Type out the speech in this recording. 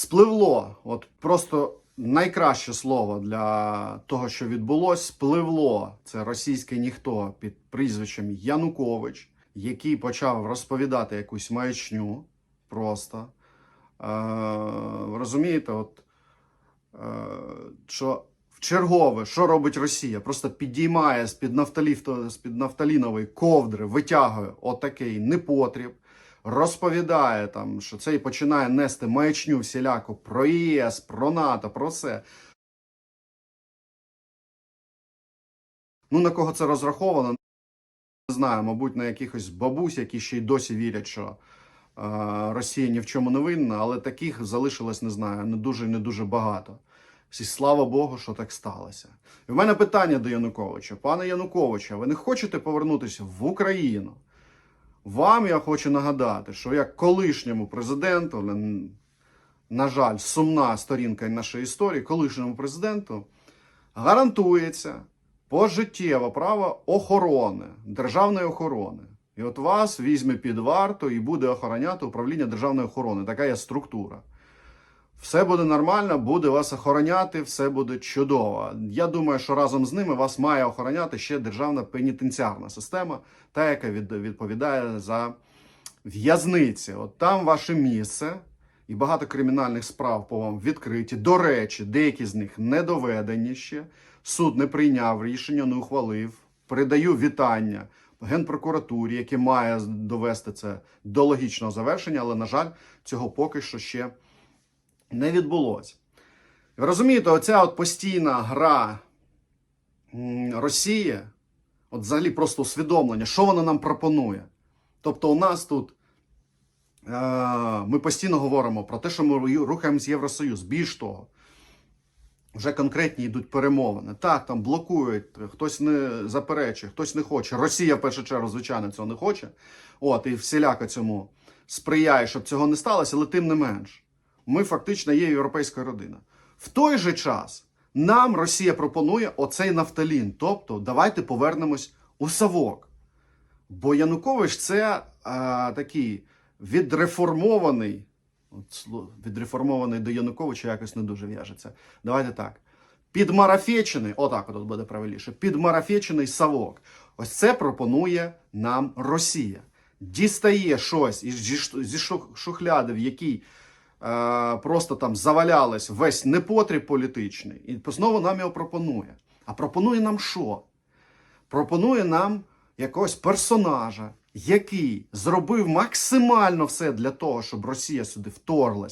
Спливло, от просто найкраще слово для того, що відбулось, спливло. Це російське ніхто під прізвищем Янукович, який почав розповідати якусь маячню просто. Е, розумієте, от, е, що в чергове, що робить Росія? Просто підіймає нафталів, з-під нафталінової ковдри, витягує отакий непотріб, розповідає там, що це і починає нести маячню всіляку про ЄС, про НАТО, про все. Ну, на кого це розраховано? Не знаю, мабуть, на якихось бабусь, які ще й досі вірять, що е, Росія ні в чому не винна, але таких залишилось, не знаю, не дуже не дуже багато. Всі слава Богу, що так сталося. І в мене питання до Януковича. Пане Януковича, ви не хочете повернутися в Україну? Вам я хочу нагадати, що як колишньому президенту, на жаль, сумна сторінка нашої історії, колишньому президенту гарантується пожиттєве право охорони, державної охорони. І от вас візьме під варту і буде охороняти управління державної охорони. Така є структура. Все буде нормально, буде вас охороняти, все буде чудово. Я думаю, що разом з ними вас має охороняти ще державна пенітенціарна система, та яка відповідає за в'язниці. От там ваше місце, і багато кримінальних справ по вам відкриті. До речі, деякі з них не доведені ще. Суд не прийняв рішення, не ухвалив. Передаю вітання Генпрокуратурі, яке має довести це до логічного завершення, але, на жаль, цього поки що ще не відбулося. Ви розумієте, оця от постійна гра Росії, от взагалі просто усвідомлення, що вона нам пропонує. Тобто, у нас тут е, ми постійно говоримо про те, що ми рухаємось Євросоюз. Більш того, вже конкретні йдуть перемовини. Так, там блокують, хтось не заперечує, хтось не хоче. Росія, в першу чергу, звичайно, цього не хоче. От, і всіляко цьому сприяє, щоб цього не сталося, але тим не менш. Ми фактично є європейська родина. В той же час нам Росія пропонує оцей нафталін. Тобто, давайте повернемось у Савок. Бо Янукович це а, такий відреформований. От, відреформований до Януковича якось не дуже в'яжеться. Давайте так. Підмарафечений, отак от буде правильніше, підмарафечений Савок. Ось це пропонує нам Росія. Дістає щось із зі шухляди, в якій е, просто там завалялось весь непотріб політичний, і знову нам його пропонує. А пропонує нам що? Пропонує нам якогось персонажа, який зробив максимально все для того, щоб Росія сюди вторглась.